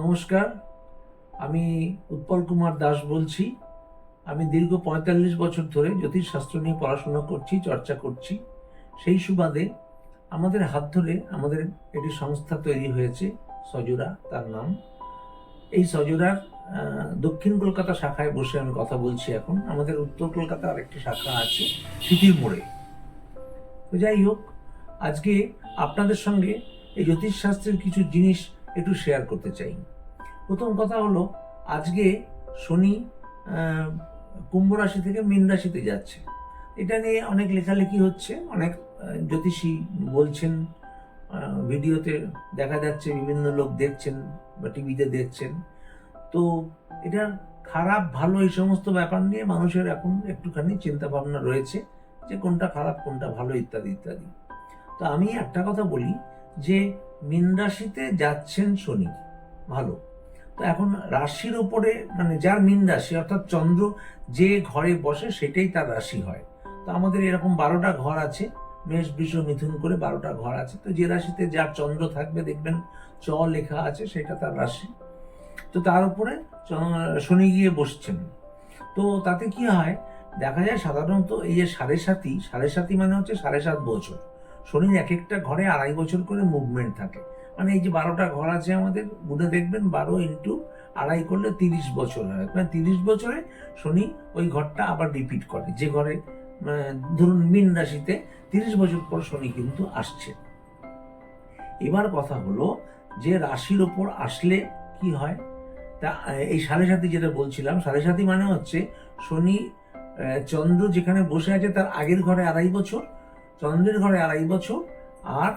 নমস্কার। আমি উৎপল কুমার দাস বলছি। আমি দীর্ঘ পঁয়তাল্লিশ বছর ধরে জ্যোতিষশাস্ত্র নিয়ে পড়াশোনা করছি, চর্চা করছি। সেই সুবাদে আমাদের হাত ধরে আমাদের একটি সংস্থা তৈরি হয়েছে সজোরা তার নাম। এই সজোরার দক্ষিণ কলকাতা শাখায় বসে আমি কথা বলছি এখন। আমাদের উত্তর কলকাতার আরেকটি শাখা আছে, সিটির মোড়ে। তো যাই হোক, আজকে আপনাদের সঙ্গে এই জ্যোতিষশাস্ত্রের কিছু জিনিস একটু শেয়ার করতে চাই। প্রথম কথা হলো, আজকে শনি কুম্ভ রাশি থেকে মীন রাশিতে যাচ্ছে। এটা নিয়ে অনেক লেখালেখি হচ্ছে, অনেক জ্যোতিষী বলছেন ভিডিওতে দেখা যাচ্ছে, বিভিন্ন লোক দেখছেন বা টিভিতে দেখছেন। তো এটা খারাপ, ভালো এই সমস্ত ব্যাপার নিয়ে মানুষের এখন একটুখানি চিন্তা ভাবনা রয়েছে যে কোনটা খারাপ, কোনটা ভালো, ইত্যাদি ইত্যাদি। তো আমি একটা কথা বলি যে মীন রাশিতে যাচ্ছেন শনি, ভালো। তো এখন রাশির ওপরে মানে যার মীন রাশি, অর্থাৎ চন্দ্র যে ঘরে বসে সেটাই তার রাশি হয়। তো আমাদের এরকম বারোটা ঘর আছে, মেষ, বৃষ, মিথুন করে বারোটা ঘর আছে। তো যে রাশিতে যার চন্দ্র থাকবে, দেখবেন চ লেখা আছে, সেটা তার রাশি। তো তার উপরে শনি গিয়ে বসছেন। তো তাতে কি হয়, দেখা যায় সাধারণত এই যে সাড়ে সাতি সাড়ে সাতি মানে হচ্ছে সাড়ে সাত বছর। শনির এক একটা ঘরে আড়াই বছর করে মুভমেন্ট থাকে। মানে এই যে বারোটা ঘর আছে আমাদের গুনে দেখবেন বারো ইন্টু আড়াই করলে তিরিশ বছর হয়। মানে তিরিশ বছরে শনি ওই ঘরটা আবার রিপিট করে। যে ঘরে ধরুন মিন রাশিতে তিরিশ বছর পর শনি কিন্তু আসছে। এবার কথা হলো যে রাশির ওপর আসলে কি হয়? তা এই সাড়ে সাতি যেটা বলছিলাম, সাড়ে সাতি মানে হচ্ছে শনি চন্দ্র যেখানে বসে আছে তার আগের ঘরে আড়াই বছর চন্দ্রের ঘরে আড়াই বছর আর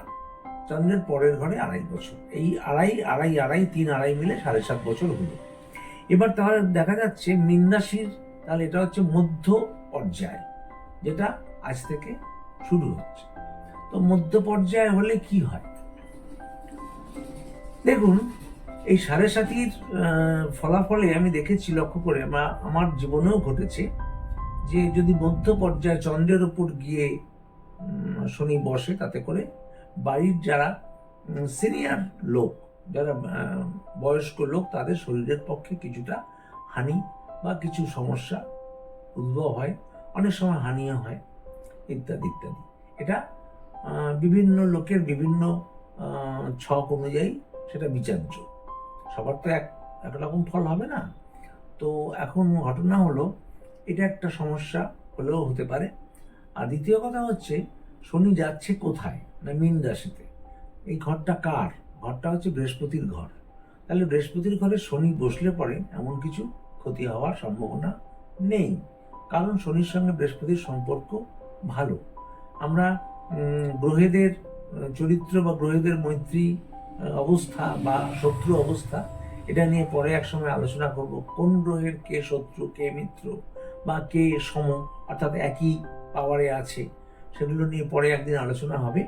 চন্দ্রের পরের ঘরে আড়াই বছর। এই আড়াই আড়াই আড়াই, তিন, আড়াই মিলে সাড়ে সাত বছর হলো। এবার তাহলে দেখা যাচ্ছে মীন রাশির তাহলে এটা হচ্ছে মধ্য পর্যায়, যেটা আজ থেকে শুরু হচ্ছে। তো মধ্য পর্যায়ে হলে কি হয়? দেখুন, এই সাড়ে সাতির ফলাফলে আমি দেখেছি, লক্ষ্য করে আমার জীবনেও ঘটেছে যে যদি মধ্য পর্যায়ে চন্দ্রের উপর গিয়ে শনি বসে তাতে করে বাড়ির যারা সিনিয়র লোক, যারা বয়স্ক লোক, তাদের শরীরের পক্ষে কিছুটা হানি বা কিছু সমস্যা উদ্ভব হয়, অনেক সময় হানিও হয়, ইত্যাদি ইত্যাদি। এটা বিভিন্ন লোকের বিভিন্ন ছক অনুযায়ী সেটা বিচার্য। সবার তো এক একরকম ফল হবে না। তো এখন ঘটনা হলো, এটা একটা সমস্যা হলেও হতে পারে। আর দ্বিতীয় কথা হচ্ছে, শনি যাচ্ছে কোথায়? না মীন রাশিতে। এই ঘরটা কার? ঘরটা হচ্ছে বৃহস্পতির ঘর। তাহলে বৃহস্পতির ঘরে শনি বসলে পরে এমন কিছু ক্ষতি হওয়ার সম্ভাবনা নেই। কারণ শনির সঙ্গে বৃহস্পতির সম্পর্ক ভালো। আমরা গ্রহেদের, চরিত্র বা গ্রহেদের মৈত্রী অবস্থা বা শত্রু অবস্থা, এটা নিয়ে পরে এক সময় আলোচনা করব। কোন গ্রহের কে শত্রু, কে মিত্র বা কে সম, অর্থাৎ একই পাওয়ারে আছে, সেগুলো নিয়ে পরে একদিন আলোচনা হবে।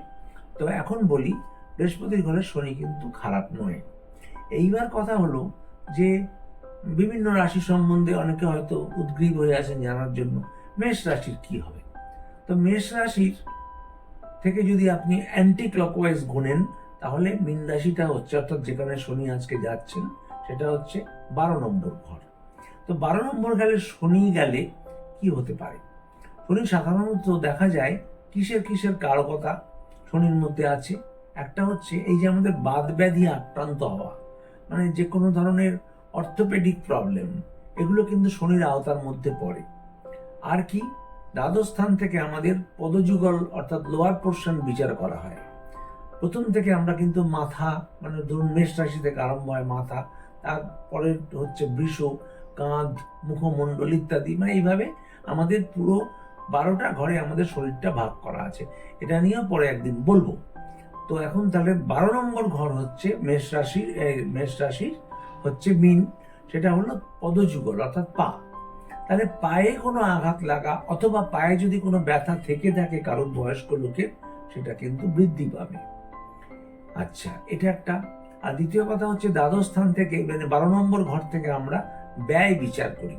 তো এখন বলি, বৃহস্পতির ঘরে শনি কিন্তু খারাপ নয়। এইবার কথা হলো যে, বিভিন্ন রাশি সম্বন্ধে অনেকে হয়তো উদ্গ্রীব হয়ে আছেন জানার জন্য। মেষ রাশির কি হবে? তো মেষ রাশির থেকে যদি আপনি অ্যান্টি ক্লকওয়াইজ গুনেন, তাহলে মীন রাশিটা হচ্ছে, অর্থাৎ যেখানে শনি আজকে যাচ্ছেন, সেটা হচ্ছে বারো নম্বর ঘর। তো বারো নম্বর গেলে শনি গেলে কি হতে পারে? শনি সাধারণত দেখা যায় কিসের কিসের কারকতা শনির মধ্যে আছে? একটা হচ্ছে এই যে আমাদের বাদ ব্যাধি আক্রান্ত হওয়া মানে যে কোনো ধরনের অর্থোপেডিক প্রবলেম, এগুলো কিন্তু শনির আওতার মধ্যে পড়ে। আর কি? দ্বাদশ স্থান থেকে আমাদের পদযুগল অর্থাৎ লোয়ার পোর্শন বিচার করা হয়। প্রথম থেকে আমরা কিন্তু মাথা মানে ধরুন মেষ রাশি থেকে আরম্ভ হয় মাথা তারপরে হচ্ছে বৃষ, কাঁধ, মুখমণ্ডল ইত্যাদি মানে এইভাবে আমাদের পুরো বারোটা ঘরে আমাদের শরীরটা ভাগ করা আছে। এটা নিয়েও পরে একদিন বলব। তো এখন তাহলে বারো নম্বর ঘর হচ্ছে মেষ রাশির মেষ রাশির হচ্ছে মিন। সেটা হলো পদযুগল, অর্থাৎ পা। তাহলে পায়ে কোনো আঘাত লাগা অথবা পায়ে যদি কোনো ব্যথা থেকে থাকে কারোর বয়স্ক লোকের সেটা কিন্তু বৃদ্ধি পাবে। আচ্ছা এটা একটা। আর দ্বিতীয় কথা হচ্ছে দ্বাদশ স্থান থেকে মানে বারো নম্বর ঘর থেকে আমরা ব্যয় বিচার করি।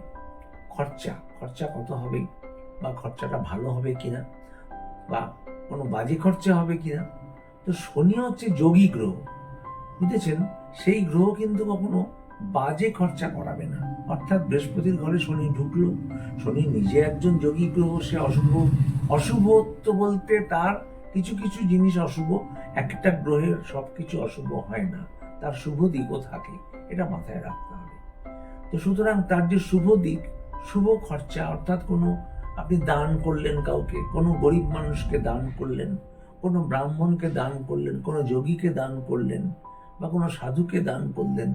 খরচা খরচা কত হবে? বা খরচাটা ভালো হবে কিনা, বা কোনো বাজে খরচা হবে কিনা। তো শনি হচ্ছে যোগী গ্রহ, বুঝেছেন? সেই গ্রহ কিন্তু কখনো বাজে খরচা করাবে না। অর্থাৎ বৃহস্পতির ঘরে শনি ঢুকলো, শনি নিজে একজন যোগী গ্রহ, সে অশুভ অশুভত্ব বলতে তার কিছু কিছু জিনিস অশুভ, একটা গ্রহের সবকিছু অশুভ হয় না। তার শুভ দিকও থাকে, এটা মাথায় রাখতে হবে। তো সুতরাং তার যে শুভ দিক, শুভ খরচা, অর্থাৎ কোনো আপনি দান করলেন কাউকে, কোনো গরিব মানুষকে দান করলেন, কোনো ব্রাহ্মণকে দান করলেন, কোনো যোগীকে দান করলেন, বা কোনো সাধুকে দান করলেন,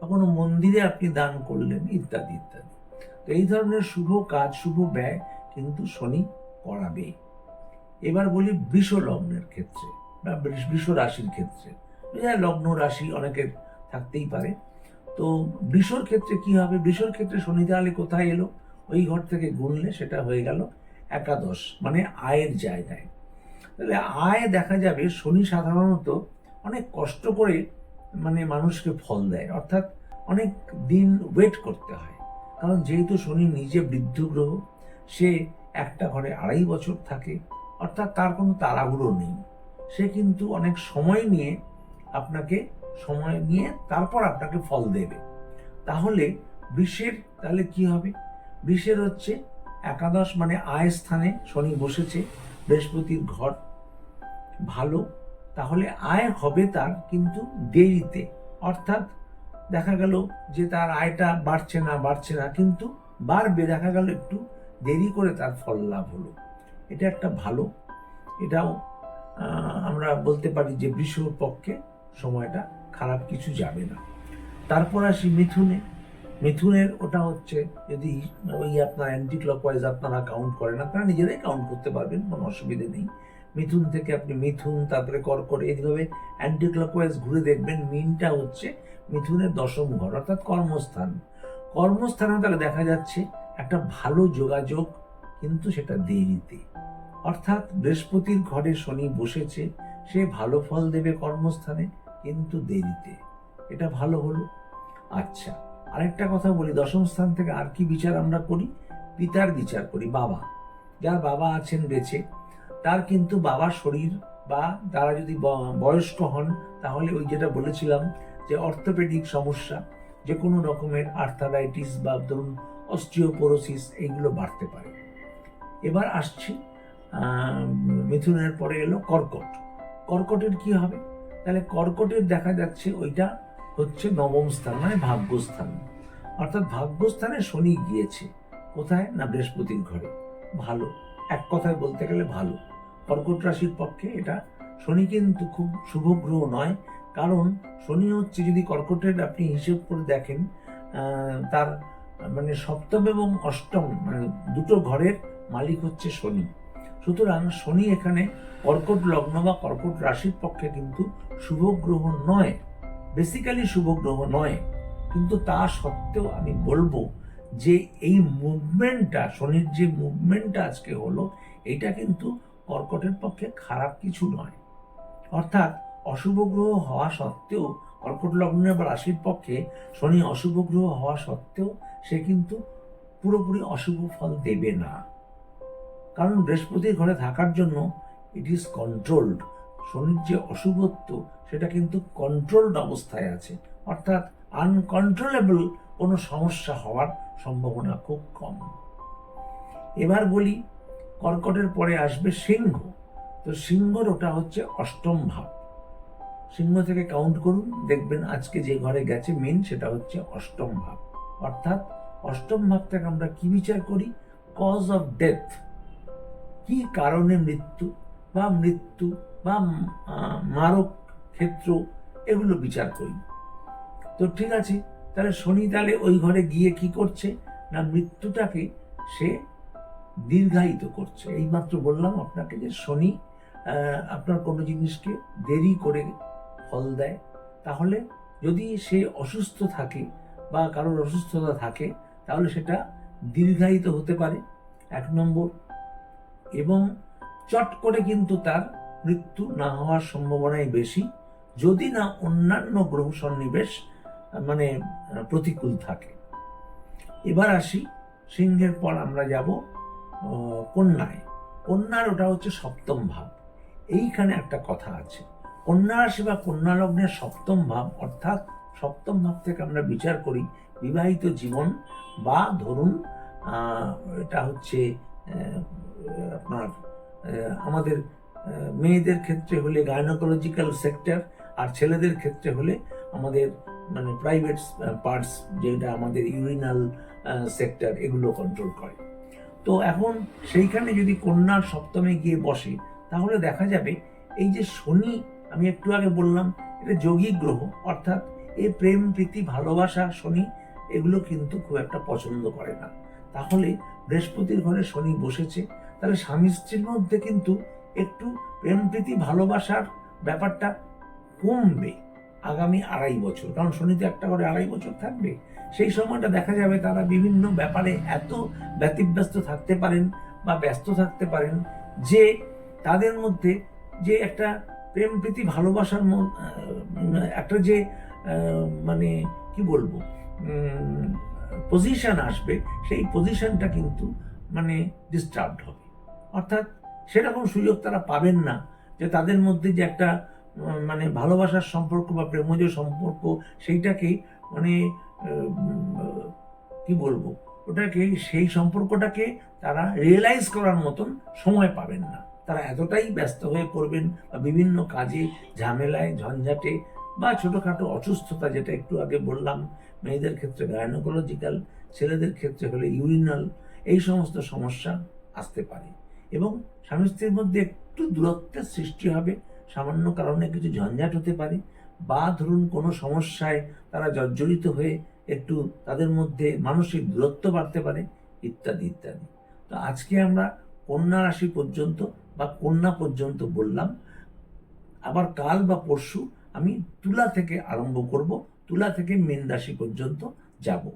বা কোনো মন্দিরে আপনি দান করলেন, ইত্যাদি ইত্যাদি। তো এই ধরনের শুভ কাজ, শুভ ব্যয় কিন্তু শনি করাবে এবার বলি বৃষ লগ্নের ক্ষেত্রে, বা বৃষ- রাশির ক্ষেত্রে। লগ্ন রাশি অনেকের থাকতেই পারে। তো বৃষর ক্ষেত্রে কি হবে? বৃষর ক্ষেত্রে শনি তাহলে কোথায় এলো? ওই ঘর থেকে গুনলে সেটা হয়ে গেল একাদশ মানে আয়ের জায়গায়। তাহলে আয় দেখা যাবে শনি সাধারণত অনেক কষ্ট করে মানে মানুষকে ফল দেয়, অর্থাৎ অনেক দিন ওয়েট করতে হয়। কারণ যেহেতু শনি নিজে বৃদ্ধ গ্রহ, সে একটা ঘরে আড়াই বছর থাকে, অর্থাৎ তার কোনো তাড়াহুড়ো নেই। সে কিন্তু অনেক সময় নিয়ে আপনাকে সময় নিয়ে তারপর আপনাকে ফল দেবে। তাহলে বৃষের তাহলে কি হবে? বৃষের হচ্ছে একাদশ মানে আয় স্থানে শনি বসেছে, বৃহস্পতির ঘর ভালো, তাহলে আয় হবে তার কিন্তু দেরিতে। অর্থাৎ দেখা গেল যে তার আয়টা বাড়ছে না বাড়ছে না, কিন্তু বাড়বে, দেখা গেল একটু দেরি করে তার ফল লাভ হলো। এটা একটা ভালো। এটাও আমরা বলতে পারি যে বৃষর পক্ষে সময়টা খারাপ কিছু যাবে না। তারপর আসি মিথুনে। মিথুনের ওটা হচ্ছে যদি ওই আপনার অ্যান্টি ক্লকওয়াইজ আপনারা কাউন্ট করেন আপনারা নিজেরাই কাউন্ট করতে পারবেন, কোনো অসুবিধে নেই। মিথুন থেকে আপনি মিথুন, তারপরে কর্কট, এইভাবে অ্যান্টি ক্লকওয়াইজ ঘুরে দেখবেন। মিনটা হচ্ছে মিথুনের দশম ঘর, অর্থাৎ কর্মস্থান। কর্মস্থানে তাহলে দেখা যাচ্ছে একটা ভালো যোগাযোগ, কিন্তু সেটা দেরিতে। অর্থাৎ বৃহস্পতির ঘরে শনি বসেছে, সে ভালো ফল দেবে কর্মস্থানে, কিন্তু দেরিতে। এটা ভালো হলো। আচ্ছা। আরেকটা কথা বলি, দশম স্থান থেকে আর কি বিচার আমরা করি? পিতার বিচার করি, বাবা। যার বাবা আছেন বেঁচে, তার কিন্তু বাবার শরীর বা তারা যদি বয়স্ক হন, তাহলে ওই যেটা বলেছিলাম যে অর্থোপেডিক সমস্যা, যে কোনো রকমের আর্থারাইটিস বা ধরুন অস্টিওপোরোসিস, এইগুলো বাড়তে পারে। এবার আসছি মিথুনের পরে এলো কর্কট। কর্কটের কি হবে? তাহলে কর্কটের দেখা যাচ্ছে ওইটা হচ্ছে নবম স্থান মানে ভাগ্যস্থান। অর্থাৎ ভাগ্যস্থানে শনি গিয়েছে। কোথায়? না বৃহস্পতির ঘরে। ভালো। এক কথায় বলতে গেলে ভালো। কর্কট রাশির পক্ষে এটা শনি কিন্তু খুব শুভ গ্রহ নয়। কারণ শনি হচ্ছে যদি কর্কটের আপনি হিসেব করে দেখেন তার মানে সপ্তম এবং অষ্টম মানে দুটো ঘরের মালিক হচ্ছে শনি। সুতরাং শনি এখানে কর্কট লগ্ন বা কর্কট রাশির পক্ষে কিন্তু শুভ গ্রহ নয়। বেসিক্যালি শুভ গ্রহ নয়, কিন্তু তা সত্ত্বেও আমি বলব যে এই মুভমেন্টটা শনির যে মুভমেন্টটা আজকে হলো, এটা কিন্তু কর্কটের পক্ষে খারাপ কিছু নয়। অর্থাৎ অশুভ গ্রহ হওয়া সত্ত্বেও, কর্কট লগ্নের বা রাশির পক্ষে শনি অশুভ গ্রহ হওয়া সত্ত্বেও সে কিন্তু পুরোপুরি অশুভ ফল দেবে না। কারণ বৃহস্পতির ঘরে থাকার জন্য ইট ইজ কন্ট্রোলড শনির যে অশুভত্ব, সেটা কিন্তু কন্ট্রোলড অবস্থায় আছে। অর্থাৎ আনকন্ট্রোলেবল কোনো সমস্যা হওয়ার সম্ভাবনা খুব কম। এবার বলি, কর্কটের পরে আসবে সিংহ। তো সিংহর ওটা হচ্ছে অষ্টম ভাব। সিংহ থেকে কাউন্ট করুন, দেখবেন আজকে যে ঘরে গেছে মেন সেটা হচ্ছে অষ্টম ভাব। অর্থাৎ অষ্টম ভাব থেকে আমরা কি বিচার করি? কজ অফ ডেথ কি কারণে মৃত্যু? বা মৃত্যু বা মারক ক্ষেত্র এগুলো বিচার করি। তো ঠিক আছে, তাহলে শনি তাহলে ওই ঘরে গিয়ে কি করছে না মৃত্যুটাকে সে দীর্ঘায়িত করছে? এইমাত্র বললাম আপনাকে যে শনি আপনার কোনো জিনিসকে দেরি করে ফল দেয়। তাহলে যদি সে অসুস্থ থাকে বা কারোর অসুস্থতা থাকে, তাহলে সেটা দীর্ঘায়িত হতে পারে। এক নম্বর। এবং চট করে কিন্তু তার মৃত্যু না হওয়ার সম্ভাবনাই বেশি। যদি না অন্যান্য গ্রহ সন্নিবেশ মানে প্রতিকূল থাকে। এবার আসি সিংহের পর আমরা যাব কন্যায়। কন্যার ওটা হচ্ছে সপ্তম ভাব। এইখানে একটা কথা আছে। কন্যা রাশি বা কন্যা লগ্নের সপ্তম ভাব, অর্থাৎ সপ্তম ভাব থেকে আমরা বিচার করি বিবাহিত জীবন বা ধরুন এটা হচ্ছে আপনার আমাদের মেয়েদের ক্ষেত্রে হলে গাইনোকোলজিক্যাল সেক্টর আর ছেলেদের ক্ষেত্রে হলে আমাদের মানে প্রাইভেট পার্টস যেটা আমাদের ইউরিনাল সেক্টর এগুলো কন্ট্রোল করে। তো এখন সেইখানে যদি কন্যার সপ্তমে গিয়ে বসে, তাহলে দেখা যাবে এই যে শনি, আমি একটু আগে বললাম, এটা যোগী গ্রহ, অর্থাৎ এই প্রেম, প্রীতি, ভালোবাসা, শনি, এগুলো কিন্তু খুব একটা পছন্দ করে না। তাহলে বৃহস্পতির ঘরে শনি বসেছে তাহলে স্বামী স্ত্রীর মধ্যে কিন্তু একটু প্রেম প্রীতি, ভালোবাসার ব্যাপারটা কমবে আগামী আড়াই বছর। কারণ শনি তো একটা করে আড়াই বছর থাকবে। সেই সময়টা দেখা যাবে তারা বিভিন্ন ব্যাপারে এত ব্যতিব্যস্ত থাকতে পারেন বা ব্যস্ত থাকতে পারেন যে তাদের মধ্যে যে একটা প্রেম প্রীতি, ভালোবাসার একটা যে মানে কি বলব পজিশন আসবে, সেই পজিশনটা কিন্তু মানে ডিস্টার্বড হবে। অর্থাৎ সেরকম সুযোগ তারা পাবেন না যে তাদের মধ্যে যে একটা মানে ভালোবাসার সম্পর্ক বা প্রেমজ সম্পর্ক সেইটাকে মানে কি বলব, ওটাকে, সেই সম্পর্কটাকে তারা রিয়েলাইজ করার মতন সময় পাবেন না। তারা এতটাই ব্যস্ত হয়ে পড়বেন বা বিভিন্ন কাজে ঝামেলায়, ঝঞ্ঝাটে বা ছোটোখাটো অসুস্থতা যেটা একটু আগে বললাম, মেয়েদের ক্ষেত্রে গায়নোকোলজিক্যাল ছেলেদের ক্ষেত্রে হলে ইউরিনাল এই সমস্ত সমস্যা আসতে পারে। এবং স্বামী স্ত্রীর মধ্যে একটু দূরত্বের সৃষ্টি হবে। সামান্য কারণে কিছু ঝঞ্ঝাট হতে পারে বা ধরুন কোনো সমস্যায় তারা জর্জরিত হয়ে একটু তাদের মধ্যে মানসিক দূরত্ব বাড়তে পারে, ইত্যাদি ইত্যাদি। তো আজকে আমরা কন্যা রাশি পর্যন্ত বা কন্যা পর্যন্ত বললাম, আবার কাল বা পরশু আমি তুলা থেকে আরম্ভ করব, তুলা থেকে মীন রাশি পর্যন্ত যাব।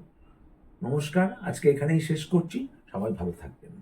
নমস্কার, আজকে এখানেই শেষ করছি। সবাই ভালো থাকবেন।